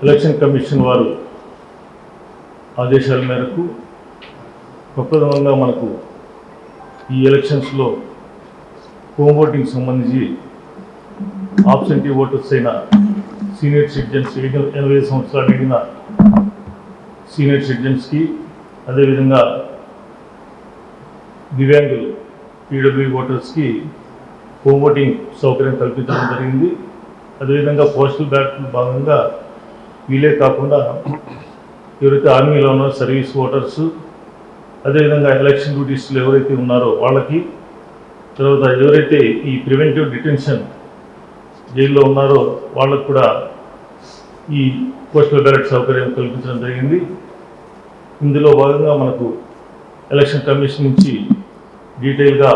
Election commission వారు ఆదేశాల మేరకు ప్రప్రథమంగా మనకు ఈ ఎలక్షన్స్లో హోమ్ ఓటింగ్ సంబంధించి ఆబ్సెంటీ ఓటర్స్ అయిన సీనియర్ సిటిజన్స్ ఎనభై సంవత్సరాలు నిండిన సీనియర్ సిటిజన్స్కి అదేవిధంగా దివ్యాంగులు పీడబ్ల్యూ ఓటర్స్కి హోమ్ ఓటింగ్ సౌకర్యం కల్పించడం జరిగింది. అదేవిధంగా పోస్టల్ బ్యాలెట్లో భాగంగా వీలే కాకుండా ఎవరైతే ఆర్మీలో ఉన్నారో సర్వీస్ ఓటర్స్ అదేవిధంగా ఎలక్షన్ డ్యూటీస్లో ఎవరైతే ఉన్నారో వాళ్ళకి తర్వాత ఎవరైతే ఈ ప్రివెంటివ్ డిటెన్షన్ జైల్లో ఉన్నారో వాళ్ళకు కూడా ఈ పోస్టల్ బ్యాలెట్ సౌకర్యం కల్పించడం జరిగింది. ఇందులో భాగంగా మనకు ఎలక్షన్ కమిషన్ నుంచి డీటెయిల్గా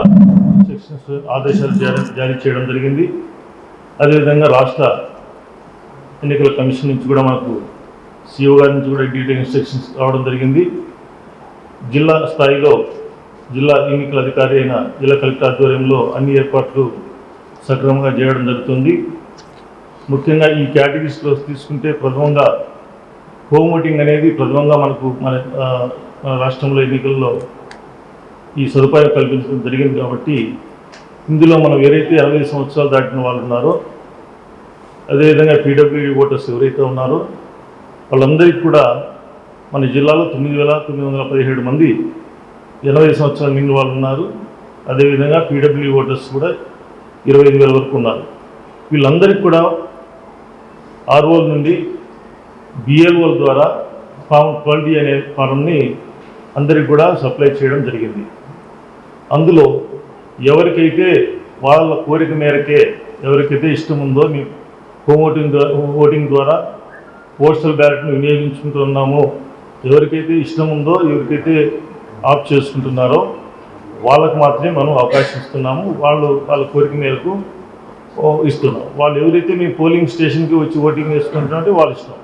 సెక్షన్స్ ఆదేశాలు జారీ జారీ చేయడం జరిగింది. అదేవిధంగా రాష్ట్ర ఎన్నికల కమిషన్ నుంచి కూడా మనకు సిఓ గారి నుంచి కూడా డీటెయిల్ ఇన్స్ట్రక్షన్స్ రావడం జరిగింది. జిల్లా స్థాయిలో జిల్లా ఎన్నికల అధికారి అయిన జిల్లా కలెక్టర్ ఆధ్వర్యంలో అన్ని ఏర్పాట్లు సక్రమంగా చేయడం జరుగుతుంది. ముఖ్యంగా ఈ కేటగిరీస్లో తీసుకుంటే ప్రథమంగా హోమ్ ఓటింగ్ అనేది ప్రథమంగా మనకు మన మన రాష్ట్రంలో ఎన్నికల్లో ఈ సదుపాయం కల్పించడం జరిగింది కాబట్టి ఇందులో మనం ఏదైతే అరవై సంవత్సరాలు దాటిన వాళ్ళు ఉన్నారో అదేవిధంగా పీడబ్ల్యూడీ ఓటర్స్ ఎవరైతే ఉన్నారో వాళ్ళందరికీ కూడా మన జిల్లాలో తొమ్మిది వేల తొమ్మిది వందల పదిహేడు మంది ఎనభై సంవత్సరాల నిండిన వాళ్ళు ఉన్నారు. అదేవిధంగా పీడబ్ల్యూ ఓటర్స్ కూడా ఇరవై ఐదు వేల వరకు ఉన్నారు. వీళ్ళందరికీ కూడా ఆర్ఓల నుండి బిఎల్ఓల ద్వారా ఫామ్ ట్వెల్వ్ అనే ఫారంని అందరికి కూడా సప్లై చేయడం జరిగింది. అందులో ఎవరికైతే వాళ్ళ కోరిక మేరకే ఎవరికైతే ఇష్టం ఉందో మీ హోమ్ ఓటింగ్ ద్వారా ఓటింగ్ ద్వారా పోస్టల్ బ్యాలెట్ను వినియోగించుకుంటున్నామో. ఎవరికైతే ఇష్టం ఉందో ఎవరికైతే ఆప్ చేసుకుంటున్నారో వాళ్ళకు మాత్రమే మనం అవకాశం ఇస్తున్నాము. వాళ్ళు వాళ్ళ కోరిక మేరకు ఇస్తున్నాం వాళ్ళు ఎవరైతే మీ పోలింగ్ స్టేషన్కి వచ్చి ఓటింగ్ వేసుకుంటున్నారంటే వాళ్ళ ఇష్టం.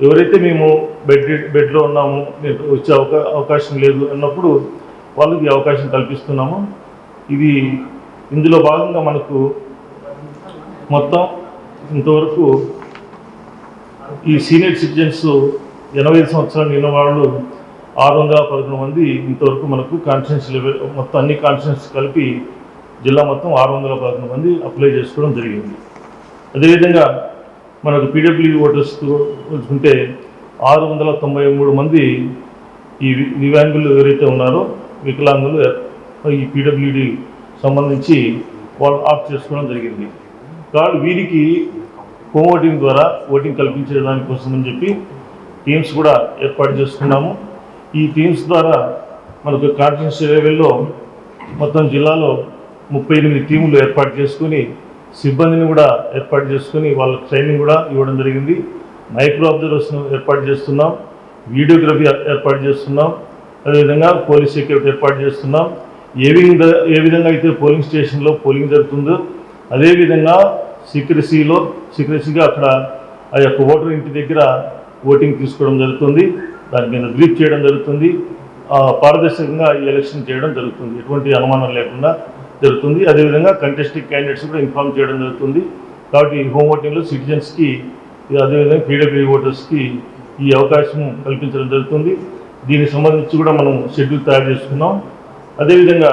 ఎవరైతే మేము బెడ్ బెడ్లో ఉన్నాము మీకు వచ్చే అవకా అవకాశం లేదు అన్నప్పుడు వాళ్ళకి అవకాశం కల్పిస్తున్నాము. ఇది ఇందులో భాగంగా మనకు మొత్తం ఇంతవరకు ఈ సీనియర్ సిటిజన్స్ ఎనభై ఐదు సంవత్సరాలు నిన్న వాళ్ళు ఆరు వందల పదకొండు మంది ఇంతవరకు మనకు కాన్ఫిడెన్స్ లెవెల్ మొత్తం అన్ని కాన్ఫిడెన్స్ కలిపి జిల్లా మొత్తం ఆరు వందల పదకొండు మంది అప్లై చేసుకోవడం జరిగింది. అదేవిధంగా మనకు పీడబ్ల్యూ ఓటర్స్ చూసుకుంటే ఆరు వందల తొంభై మూడు మంది ఈ దివ్యాంగులు ఎవరైతే ఉన్నారో వికలాంగులు ఈ పీడబ్ల్యూడి సంబంధించి వాళ్ళు ఆఫ్ చేసుకోవడం జరిగింది. కాబట్టి వీరికి హోమ్ ఓటింగ్ ద్వారా ఓటింగ్ కల్పించడానికి కోసం అని చెప్పి టీమ్స్ కూడా ఏర్పాటు చేసుకున్నాము ఈ టీమ్స్ ద్వారా మనకు కాన్ఫరెన్స్ లెవెల్లో మొత్తం జిల్లాలో ముప్పై ఎనిమిది టీములు ఏర్పాటు చేసుకుని సిబ్బందిని కూడా ఏర్పాటు చేసుకుని వాళ్ళకి ట్రైనింగ్ కూడా ఇవ్వడం జరిగింది. మైక్రో అబ్జర్వర్స్ను ఏర్పాటు చేస్తున్నాం. వీడియోగ్రఫీ ఏర్పాటు చేస్తున్నాం. అదేవిధంగా పోలీస్ సెక్యూరిటీ ఏర్పాటు చేస్తున్నాం. ఏ విధంగా ఏ విధంగా అయితే పోలింగ్ స్టేషన్లో పోలింగ్ జరుగుతుందో అదేవిధంగా సీక్రసీలో సీక్రసీగా అక్కడ ఆ యొక్క ఓటర్ ఇంటి దగ్గర ఓటింగ్ తీసుకోవడం జరుగుతుంది. దాని మీద బ్రీఫ్ చేయడం జరుగుతుంది. పారదర్శకంగా ఈ ఎలక్షన్ చేయడం జరుగుతుంది. ఎటువంటి అనుమానం లేకుండా జరుగుతుంది. అదేవిధంగా కంటెస్టింగ్ క్యాండిడేట్స్ కూడా ఇన్ఫార్మ్ చేయడం జరుగుతుంది. కాబట్టి హోమ్ ఓటింగ్లో సిటిజన్స్కి అదేవిధంగా పీడబ్ల్యూ ఓటర్స్కి ఈ అవకాశం కల్పించడం జరుగుతుంది. దీనికి సంబంధించి కూడా మనం షెడ్యూల్ తయారు చేసుకున్నాం. అదేవిధంగా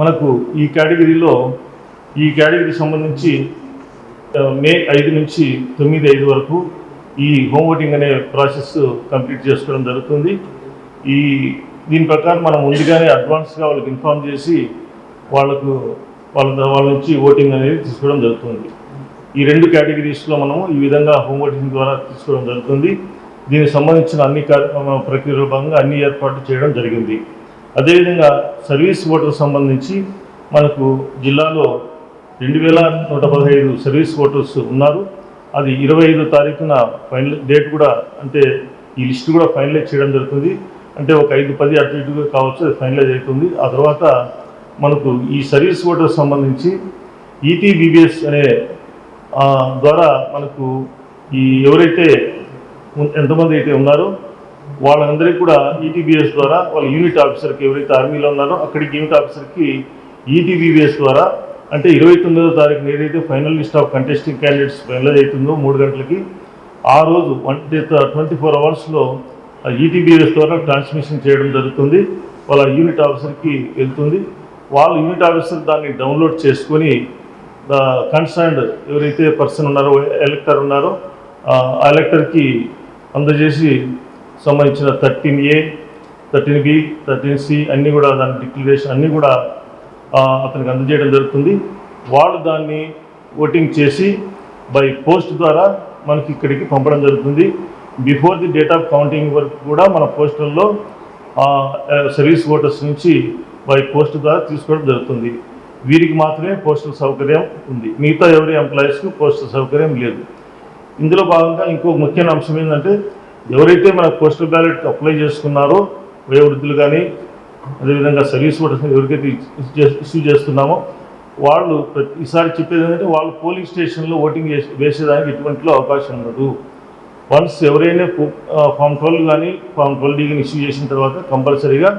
మనకు ఈ కేటగిరీలో ఈ కేటగిరీకి సంబంధించి మే ఐదు నుంచి తొమ్మిది ఐదు వరకు ఈ హోమ్ ఓటింగ్ అనే ప్రాసెస్ కంప్లీట్ చేసుకోవడం జరుగుతుంది. ఈ దీని ప్రకారం మనం ముందుగానే అడ్వాన్స్గా వాళ్ళకి ఇన్ఫామ్ చేసి వాళ్ళకు వాళ్ళ వాళ్ళ నుంచి ఓటింగ్ అనేది తీసుకోవడం జరుగుతుంది. ఈ రెండు కేటగిరీస్లో మనము ఈ విధంగా హోమ్ ఓటింగ్ ద్వారా తీసుకోవడం జరుగుతుంది. దీనికి సంబంధించిన అన్ని కా- ప్రక్రియలో భాగంగా అన్ని ఏర్పాట్లు చేయడం జరిగింది. అదేవిధంగా సర్వీస్ ఓటర్ సంబంధించి మనకు జిల్లాలో రెండు వేల నూట పదహైదు సర్వీస్ ఓటర్స్ ఉన్నారు. అది ఇరవై ఐదో తారీఖున ఫైనల్ డేట్ కూడా అంటే ఈ లిస్ట్ కూడా ఫైనలైజ్ చేయడం జరుగుతుంది. అంటే ఒక ఐదు పది అటు ఇటుగా కావచ్చు అది ఫైనలైజ్ అవుతుంది. ఆ తర్వాత మనకు ఈ సర్వీస్ ఓటర్ సంబంధించి ఈటీబీబీఎస్ అనే ద్వారా మనకు ఈ ఎవరైతే ఎంతమంది అయితే ఉన్నారో వాళ్ళందరికీ కూడా ఈటీబీఎస్ ద్వారా వాళ్ళ యూనిట్ ఆఫీసర్కి ఎవరైతే ఆర్మీలో ఉన్నారో అక్కడికి యూనిట్ ఆఫీసర్కి ఈటీబీబీఎస్ ద్వారా అంటే ఇరవై తొమ్మిదో తారీఖున ఏదైతే final list of contesting candidates final అవుతుందో మూడు గంటలకి ఆ రోజు వన్ ట్వంటీ ఫోర్ అవర్స్లో ఈటీబీఎస్ ద్వారా ట్రాన్స్మిషన్ చేయడం జరుగుతుంది. వాళ్ళ యూనిట్ ఆఫీసర్కి వెళ్తుంది. వాళ్ళు యూనిట్ ఆఫీసర్ దాన్ని డౌన్లోడ్ చేసుకొని కన్సర్న్డ్ ఎవరైతే పర్సన్ ఉన్నారో ఎలక్టర్ ఉన్నారో ఆ ఎలక్టర్కి అందజేసి సంబంధించిన thirteen A thirteen B thirteen C అన్నీ కూడా దాని డిక్లరేషన్ అన్నీ కూడా అతనికి అందజేయడం జరుగుతుంది. వాళ్ళు దాన్ని ఓటింగ్ చేసి బై పోస్ట్ ద్వారా మనకి ఇక్కడికి పంపడం జరుగుతుంది. Before the date of counting వరకు కూడా మన పోస్టల్లో సర్వీస్ ఓటర్స్ నుంచి బై పోస్ట్ ద్వారా తీసుకోవడం జరుగుతుంది. వీరికి మాత్రమే పోస్టల్ సౌకర్యం ఉంది. మిగతా ఎవరి ఎంప్లాయీస్కి పోస్టల్ సౌకర్యం లేదు. ఇందులో భాగంగా ఇంకో ముఖ్యమైన అంశం ఏంటంటే ఎవరైతే మన పోస్టల్ బ్యాలెట్కి అప్లై చేసుకున్నారో వయోవృద్ధులు కానీ అదేవిధంగా సర్వీస్ కూడా ఎవరికైతే ఇష్యూ చేస్తున్నామో వాళ్ళు ఈసారి చెప్పేది ఏంటంటే వాళ్ళు పోలింగ్ స్టేషన్లో ఓటింగ్ వేసేదానికి ఎటువంటిలో అవకాశం ఉండదు. వన్స్ ఎవరైనా ఫామ్ ట్వెల్వ్ కానీ ఫామ్ ట్వెల్వ్ డీ కానీ ఇష్యూ చేసిన తర్వాత కంపల్సరీగా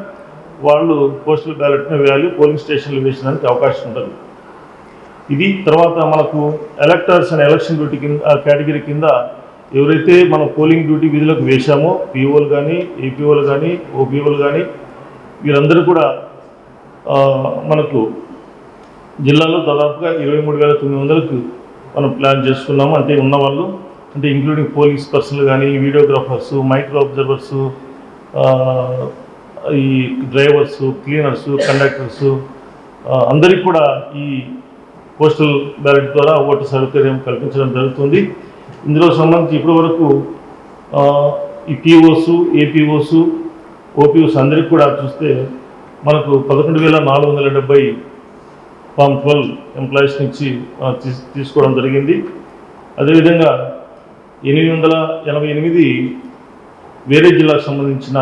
వాళ్ళు పోస్టల్ బ్యాలెట్ని వేయాలి పోలింగ్ స్టేషన్లో వేసేదానికి అవకాశం ఉండదు. ఇది తర్వాత మనకు ఎలక్టర్స్ అండ్ ఎలక్షన్ డ్యూటీ కింద కేటగిరీ కింద ఎవరైతే మనం పోలింగ్ డ్యూటీ విధులకు వేశామో పీఓలు కానీ ఏపీఓలు కానీ ఓపీఓలు కానీ వీరందరూ కూడా మనకు జిల్లాలో దాదాపుగా ఇరవై మూడు వేల తొమ్మిది వందలకు మనం ప్లాన్ చేసుకున్నాము. అంటే ఉన్నవాళ్ళు అంటే ఇంక్లూడింగ్ పోలీస్ పర్సన్లు కానీ వీడియోగ్రాఫర్స్ మైక్రో అబ్జర్వర్స్ ఈ డ్రైవర్స్ క్లీనర్స్ కండక్టర్స్ అందరికీ కూడా ఈ పోస్టల్ బ్యాలెట్ ద్వారా ఓటు సౌకర్యం కల్పించడం జరుగుతుంది. ఇందులో సంబంధించి ఇప్పటివరకు ఈ పిఓస్ ఏపీఓస్ ఓపీఎస్ అందరికీ కూడా చూస్తే మనకు పదకొండు వేల నాలుగు వందల డెబ్బై ఫామ్ ట్వెల్వ్ ఎంప్లాయీస్ నుంచి తీసుకోవడం జరిగింది. అదేవిధంగా ఎనిమిది వందల ఎనభై ఎనిమిది వేరే జిల్లాకు సంబంధించిన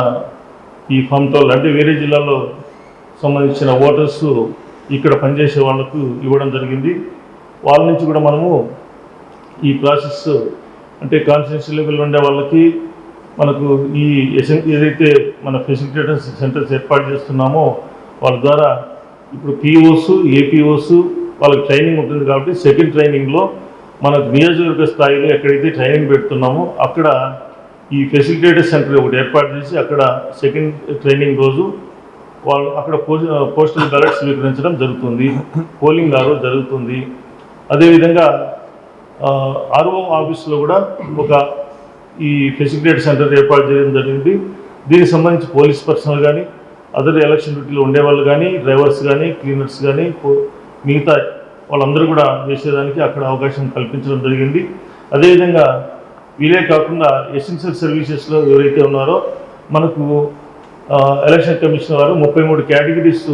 ఈ ఫామ్ ట్వెల్వ్ అంటే వేరే జిల్లాలో సంబంధించిన ఓటర్స్ ఇక్కడ పనిచేసే వాళ్ళకు ఇవ్వడం జరిగింది. వాళ్ళ నుంచి కూడా మనము ఈ ప్రాసెస్ అంటే కాన్స్టిట్యూన్సీ లెవెల్ ఉండే వాళ్ళకి మనకు ఈ ఏదైతే మన ఫెసిలిటేటర్స్ సెంటర్స్ ఏర్పాటు చేస్తున్నామో వాళ్ళ ద్వారా ఇప్పుడు పిఓస్ ఏపీఓస్ వాళ్ళకి ట్రైనింగ్ ఉంటుంది కాబట్టి సెకండ్ ట్రైనింగ్లో మనకు నియోజకవర్గ స్థాయిలో ఎక్కడైతే ట్రైనింగ్ పెడుతున్నామో అక్కడ ఈ ఫెసిలిటేటర్ సెంటర్ ఒకటి ఏర్పాటు చేసి అక్కడ సెకండ్ ట్రైనింగ్ రోజు వాళ్ళు అక్కడ పోస్టల్ బ్యాలెట్ స్వీకరించడం జరుగుతుంది. పోలింగ్ ఆ రోజు జరుగుతుంది. అదేవిధంగా ఆర్ఓ ఆఫీస్లో కూడా ఒక ఈ ఫెసిలిటేట్ సెంటర్ ఏర్పాటు చేయడం జరిగింది. దీనికి సంబంధించి పోలీస్ పర్సనల్ కానీ అదర్ ఎలక్షన్ డ్యూటీలో ఉండేవాళ్ళు కానీ డ్రైవర్స్ కానీ క్లీనర్స్ కానీ మిగతా వాళ్ళందరూ కూడా వేసేదానికి అక్కడ అవకాశం కల్పించడం జరిగింది. అదేవిధంగా వీలే కాకుండా ఎసెన్షియల్ సర్వీసెస్లో ఎవరైతే ఉన్నారో మనకు ఎలక్షన్ కమిషన్ వారు ముప్పై మూడు కేటగిరీస్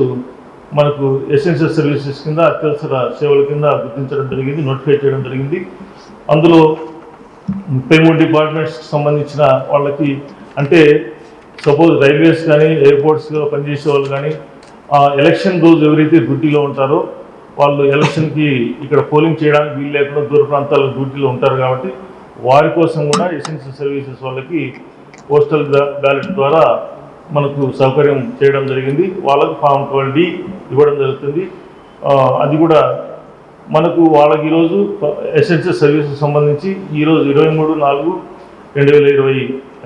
మనకు ఎసెన్షియల్ సర్వీసెస్ కింద అత్యవసర సేవల కింద గుర్తించడం జరిగింది నోటిఫై చేయడం జరిగింది. అందులో ముప్పై మూడు డిపార్ట్మెంట్స్కి సంబంధించిన వాళ్ళకి అంటే సపోజ్ రైల్వేస్ కానీ ఎయిర్పోర్ట్స్లో పనిచేసే వాళ్ళు కానీ ఎలక్షన్ రోజు ఎవరైతే డ్యూటీలో ఉంటారో వాళ్ళు ఎలక్షన్కి ఇక్కడ పోలింగ్ చేయడానికి వీలు లేకుండా దూర ప్రాంతాల్లో డ్యూటీలో ఉంటారు కాబట్టి వారి కోసం కూడా ఎసెన్షియల్ సర్వీసెస్ వాళ్ళకి పోస్టల్ బ్యాలెట్ ద్వారా మనకు సౌకర్యం చేయడం జరిగింది. వాళ్ళకు ఫామ్ ట్వెల్వ్ ఇవ్వడం జరుగుతుంది. అది కూడా మనకు వాళ్ళకి ఈరోజు ఎసెన్షియల్ సర్వీసెస్ సంబంధించి ఈరోజు ఇరవై మూడు నాలుగు రెండు వేల ఇరవై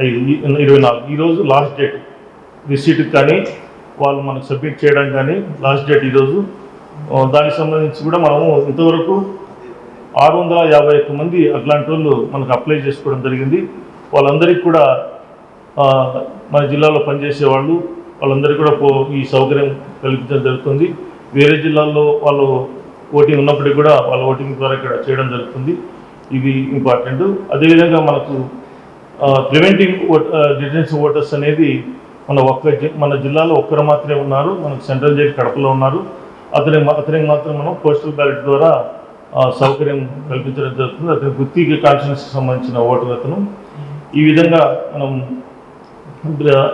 ఐదు ఇరవై నాలుగు. ఈరోజు లాస్ట్ డేట్. రిసీట్కి కానీ వాళ్ళు మనకు సబ్మిట్ చేయడం కానీ లాస్ట్ డేట్ ఈరోజు. దానికి సంబంధించి కూడా మనము ఇంతవరకు ఆరు వందల యాభై ఒక్క మంది అట్లాంటి వాళ్ళు మనకు అప్లై చేసుకోవడం జరిగింది. వాళ్ళందరికీ కూడా మన జిల్లాలో పనిచేసే వాళ్ళు వాళ్ళందరికీ కూడా ఈ సౌకర్యం కల్పించడం జరుగుతుంది. వేరే జిల్లాల్లో వాళ్ళు ఓటింగ్ ఉన్నప్పటికీ కూడా వాళ్ళ ఓటింగ్ ద్వారా ఇక్కడ చేయడం జరుగుతుంది. ఇది ఇంపార్టెంట్. అదేవిధంగా మనకు ప్రివెంటింగ్ ఓట్ డిటెన్షన్ ఓటర్స్ అనేది మన ఒక్క మన జిల్లాలో ఒక్కరు మాత్రమే ఉన్నారు. మనకు సెంట్రల్ జైలు కడపలో ఉన్నారు. అతని అతనికి మాత్రం మనం పోస్టల్ బ్యాలెట్ ద్వారా సౌకర్యం కల్పించడం జరుగుతుంది. అతని గుత్తికి కాన్స్టిట్యూన్సీకి సంబంధించిన ఓటర్ అతను. ఈ విధంగా మనం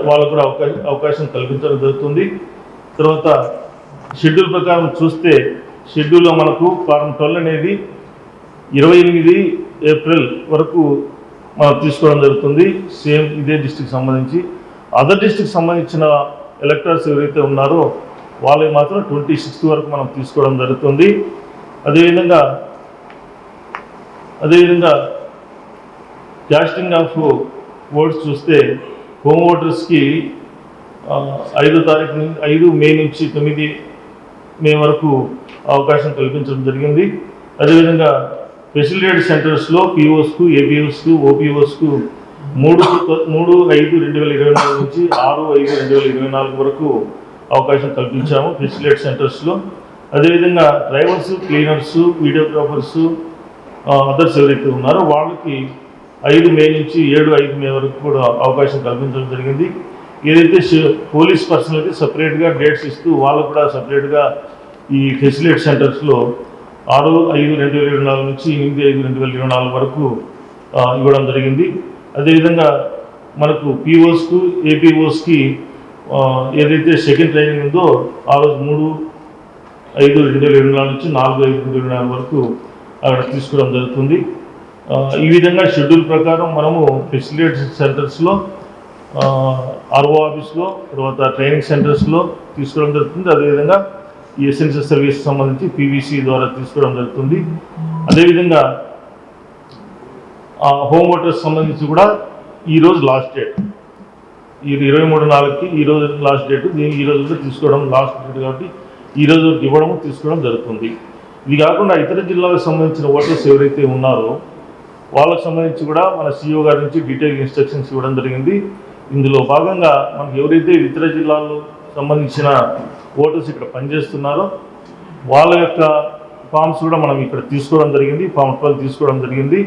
వాళ్ళకు కూడా అవకాశం అవకాశం కల్పించడం జరుగుతుంది. తర్వాత షెడ్యూల్ ప్రకారం చూస్తే షెడ్యూల్లో మనకు ఫారం ట్వెల్వ్ అనేది ఇరవై ఎనిమిది ఏప్రిల్ వరకు మనం తీసుకోవడం జరుగుతుంది. సేమ్ ఇదే డిస్టిక్ సంబంధించి. అదర్ డిస్టిక్ సంబంధించిన ఎలక్టర్స్ ఎవరైతే ఉన్నారో వాళ్ళకి మాత్రం ట్వంటీ సిక్స్త్ వరకు మనం తీసుకోవడం జరుగుతుంది. అదేవిధంగా అదేవిధంగా క్యాస్టింగ్ ఆఫ్ ఓట్స్ చూస్తే హోమ్ ఓటర్స్కి ఐదో తారీఖు నుంచి ఐదు మే నుంచి తొమ్మిది మే వరకు అవకాశం కల్పించడం జరిగింది. అదేవిధంగా ఫెసిలిటేట్ సెంటర్స్లో పిఓస్కు ఏపీఓస్కు ఓపీఓస్కు మూడు మూడు ఐదు రెండు వేల ఇరవై నాలుగు నుంచి ఆరు ఐదు రెండు వేల ఇరవై నాలుగు వరకు అవకాశం కల్పించాము ఫెసిలిటేట్ సెంటర్స్లో. అదేవిధంగా డ్రైవర్స్ క్లీనర్స్ వీడియోగ్రాఫర్స్ అదర్స్ ఎవరైతే ఉన్నారో వాళ్ళకి ఐదు మే నుంచి ఏడు ఐదు మే వరకు కూడా అవకాశం కల్పించడం జరిగింది. ఏదైతే పోలీస్ పోలీస్ అయితే సపరేట్గా డేట్స్ ఇస్తూ వాళ్ళు కూడా సపరేట్గా ఈ ఫెసిలిటీ సెంటర్స్లో ఆరు ఐదు రెండు వేల ఇరవై నాలుగు నుంచి ఎనిమిది ఐదు రెండు వేల ఇరవై నాలుగు వరకు ఇవ్వడం జరిగింది. అదేవిధంగా మనకు పిఓస్కు ఏపీఓస్కి ఏదైతే సెకండ్ ట్రైనింగ్ ఉందో ఆ రోజు మూడు ఐదు రెండు వేల ఇరవై నాలుగు నుంచి నాలుగు ఐదు రెండు వేల ఇరవై నాలుగు వరకు అక్కడ తీసుకోవడం జరుగుతుంది. ఈ విధంగా షెడ్యూల్ ప్రకారం మనము ఫెసిలిటీ సెంటర్స్లో ఆర్ఓ ఆఫీస్లో తర్వాత ట్రైనింగ్ సెంటర్స్లో తీసుకోవడం జరుగుతుంది. అదేవిధంగా ఈ ఎసెన్షియల్ సర్వీస్ సంబంధించి పీవీసీ ద్వారా తీసుకోవడం జరుగుతుంది. అదేవిధంగా హోమ్ ఓటర్స్ సంబంధించి కూడా ఈరోజు లాస్ట్ డేట్. ఈ ఇరవై మూడు నాలుగుకి ఈ రోజు లాస్ట్ డేట్. దీన్ని ఈ కూడా తీసుకోవడం లాస్ట్ డేట్ కాబట్టి ఈ రోజు ఇవ్వడం తీసుకోవడం జరుగుతుంది. ఇది కాకుండా ఇతర జిల్లాలకు సంబంధించిన ఓటర్స్ ఎవరైతే ఉన్నారో వాళ్ళకి సంబంధించి కూడా మన సీఈఓ గారి నుంచి డీటెయిల్ ఇన్స్ట్రక్షన్స్ ఇవ్వడం జరిగింది. ఇందులో భాగంగా మనకు ఎవరైతే ఇతర జిల్లాల్లో సంబంధించిన ఓటర్స్ ఇక్కడ పనిచేస్తున్నారో వాళ్ళ యొక్క ఫామ్స్ కూడా మనం ఇక్కడ తీసుకోవడం జరిగింది ఫామ్ ట్వెల్వ్ తీసుకోవడం జరిగింది.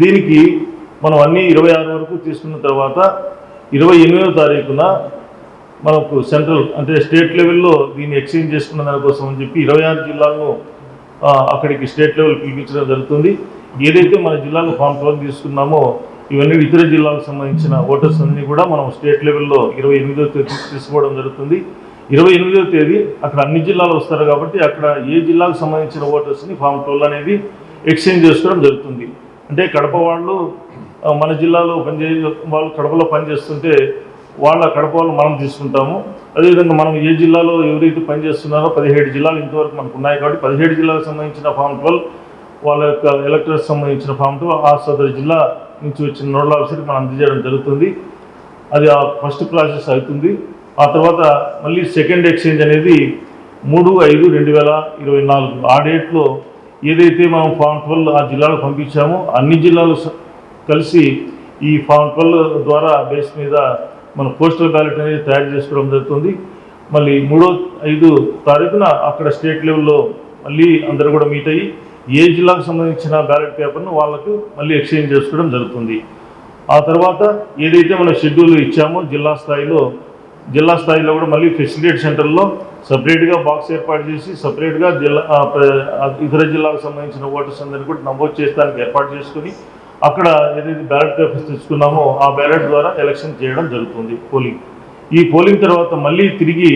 దీనికి మనం అన్ని ఇరవై ఆరు వరకు తీసుకున్న తర్వాత ఇరవై ఎనిమిదవ తారీఖున మనకు సెంట్రల్ అంటే స్టేట్ లెవెల్లో దీన్ని ఎక్స్చేంజ్ చేసుకున్న దానికోసం అని చెప్పి ఇరవై ఆరు జిల్లాలను అక్కడికి స్టేట్ లెవెల్ పిలిపించడం జరుగుతుంది. ఏదైతే మన జిల్లాలో ఫామ్ ట్వెల్వ్ తీసుకున్నామో ఇవన్నీ ఇతర జిల్లాలకు సంబంధించిన ఓటర్స్ అన్నీ కూడా మనం స్టేట్ లెవెల్లో ఇరవై ఎనిమిదో తేదీ తీసుకోవడం జరుగుతుంది. ఇరవై ఎనిమిదో తేదీ అక్కడ అన్ని జిల్లాలు వస్తారు కాబట్టి అక్కడ ఏ జిల్లాకు సంబంధించిన ఓటర్స్ని ఫామ్ ట్వెల్వ్ అనేది ఎక్స్చేంజ్ చేసుకోవడం జరుగుతుంది. అంటే కడప వాళ్ళు మన జిల్లాలో పనిచే వాళ్ళు కడపలో పనిచేస్తుంటే వాళ్ళ కడప వాళ్ళు మనం తీసుకుంటాము. అదేవిధంగా మనం ఏ జిల్లాలో ఎవరైతే పనిచేస్తున్నారో పదిహేడు జిల్లాలు ఇంతవరకు మనకు ఉన్నాయి కాబట్టి పదిహేడు జిల్లాలకు సంబంధించిన ఫామ్ ట్వెల్వ్ వాళ్ళ యొక్క ఎలక్టర్స్ సంబంధించిన ఫామ్ టూ ఆ సదరు జిల్లా నుంచి వచ్చిన నోడల్ ఆఫీసర్కి మనం అందజేయడం జరుగుతుంది. అది ఆ ఫస్ట్ ప్రాసెస్ అవుతుంది. ఆ తర్వాత మళ్ళీ సెకండ్ ఎక్స్చేంజ్ అనేది మూడు ఐదు రెండు వేల ఇరవై నాలుగు. ఆ డేట్లో ఏదైతే మనం ఫామ్ ట్వెల్వ్ ఆ జిల్లాలో పంపించామో అన్ని జిల్లాలు కలిసి ఈ ఫామ్ ట్వెల్వ్ ద్వారా బేస్ మీద మన పోస్టల్ బ్యాలెట్ అనేది తయారు చేసుకోవడం జరుగుతుంది. మళ్ళీ మూడో ఐదు తారీఖున అక్కడ స్టేట్ లెవెల్లో మళ్ళీ అందరూ కూడా మీట్ అయ్యి ఏ జిల్లాకు సంబంధించిన బ్యాలెట్ పేపర్ను వాళ్ళకు మళ్ళీ ఎక్స్చేంజ్ చేసుకోవడం జరుగుతుంది. ఆ తర్వాత ఏదైతే మనం షెడ్యూల్ ఇచ్చామో జిల్లా స్థాయిలో జిల్లా స్థాయిలో కూడా మళ్ళీ ఫెసిలిటీ సెంటర్లో సపరేట్గా బాక్స్ ఏర్పాటు చేసి సపరేట్గా జిల్లా ఇతర జిల్లాకు సంబంధించిన ఓటర్స్ అందరినీ కూడా నమోదు చేసడానికి ఏర్పాటు చేసుకుని అక్కడ ఏదైతే బ్యాలెట్ పేపర్స్ తెచ్చుకున్నామో ఆ బ్యాలెట్ ద్వారా ఎలక్షన్ చేయడం జరుగుతుంది పోలింగ్. ఈ పోలింగ్ తర్వాత మళ్ళీ తిరిగి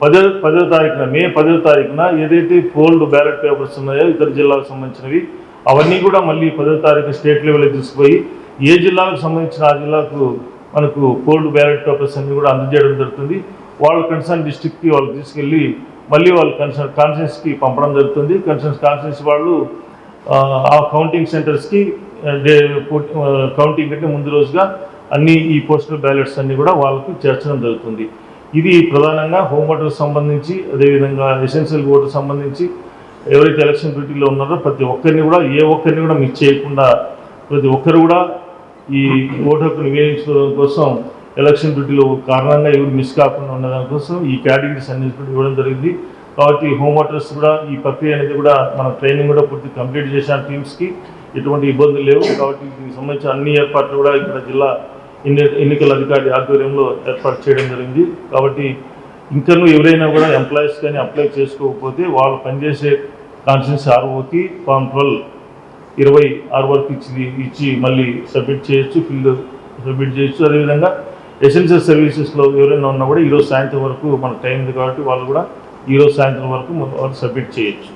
పదో పదో తారీఖున మే పదో తారీఖున ఏదైతే పోల్డ్ బ్యాలెట్ పేపర్స్ ఉన్నాయో ఇతర జిల్లాలకు సంబంధించినవి అవన్నీ కూడా మళ్ళీ పదో తారీఖు స్టేట్ లెవెల్లో తీసుకుపోయి ఏ జిల్లాకు సంబంధించిన ఆ జిల్లాకు మనకు పోల్డ్ బ్యాలెట్ పేపర్స్ అన్నీ కూడా అందజేయడం జరుగుతుంది. వాళ్ళు కన్సర్న్ డిస్ట్రిక్ట్కి వాళ్ళు తీసుకెళ్ళి మళ్ళీ వాళ్ళు కన్సర్న్ కాన్ఫరెన్స్కి పంపడం జరుగుతుంది. కన్సర్న్స్ కాన్ఫరెన్స్ వాళ్ళు ఆ, కౌంటింగ్ సెంటర్స్కి డే కౌంటింగ్ కంటే ముందు రోజుగా అన్ని ఈ పోస్టల్ బ్యాలెట్స్ అన్నీ కూడా వాళ్ళకి చేర్చడం జరుగుతుంది. ఇది ప్రధానంగా హోమ్ ఓటర్ సంబంధించి అదేవిధంగా ఎసెన్షియల్ ఓటర్ సంబంధించి ఎవరైతే ఎలక్షన్ డ్యూటీలో ఉన్నారో ప్రతి ఒక్కరిని కూడా ఏ ఒక్కరిని కూడా మిస్ చేయకుండా ప్రతి ఒక్కరు కూడా ఈ ఓటు హక్కును వినియోగించుకోవడం కోసం ఎలక్షన్ డ్యూటీలో కారణంగా ఎవరు మిస్ కాకుండా ఉండడం కోసం ఈ కేటగిరీస్ అన్ని ఇవ్వడం జరిగింది. కాబట్టి హోమ్ ఓటర్స్ కూడా ఈ ప్రక్రియ అనేది కూడా మన ట్రైనింగ్ కూడా పూర్తి కంప్లీట్ చేసిన టీమ్స్కి ఎటువంటి ఇబ్బందులు లేవు. కాబట్టి దీనికి సంబంధించిన అన్ని ఏర్పాట్లు కూడా ఇక్కడ జిల్లా ఎన్నికల అధికారి ఆధ్వర్యంలో ఏర్పాటు చేయడం జరిగింది. కాబట్టి ఇంకనూ ఎవరైనా కూడా ఎంప్లాయీస్ కానీ అప్లై చేసుకోకపోతే వాళ్ళు పనిచేసే కాన్స్టిట్యూన్సీ ఆర్ఓకి ఫామ్ ట్వెల్వ్ ఇరవై ఆరు వరకు ఇచ్చి ఇచ్చి మళ్ళీ సబ్మిట్ చేయొచ్చు ఫిల్ సబ్మిట్ చేయొచ్చు. అదేవిధంగా ఎసెన్షియల్ సర్వీసెస్లో ఎవరైనా ఉన్నా కూడా ఈరోజు సాయంత్రం వరకు మనకు టైం ఉంది కాబట్టి వాళ్ళు కూడా ఈరోజు సాయంత్రం వరకు సబ్మిట్ చేయొచ్చు.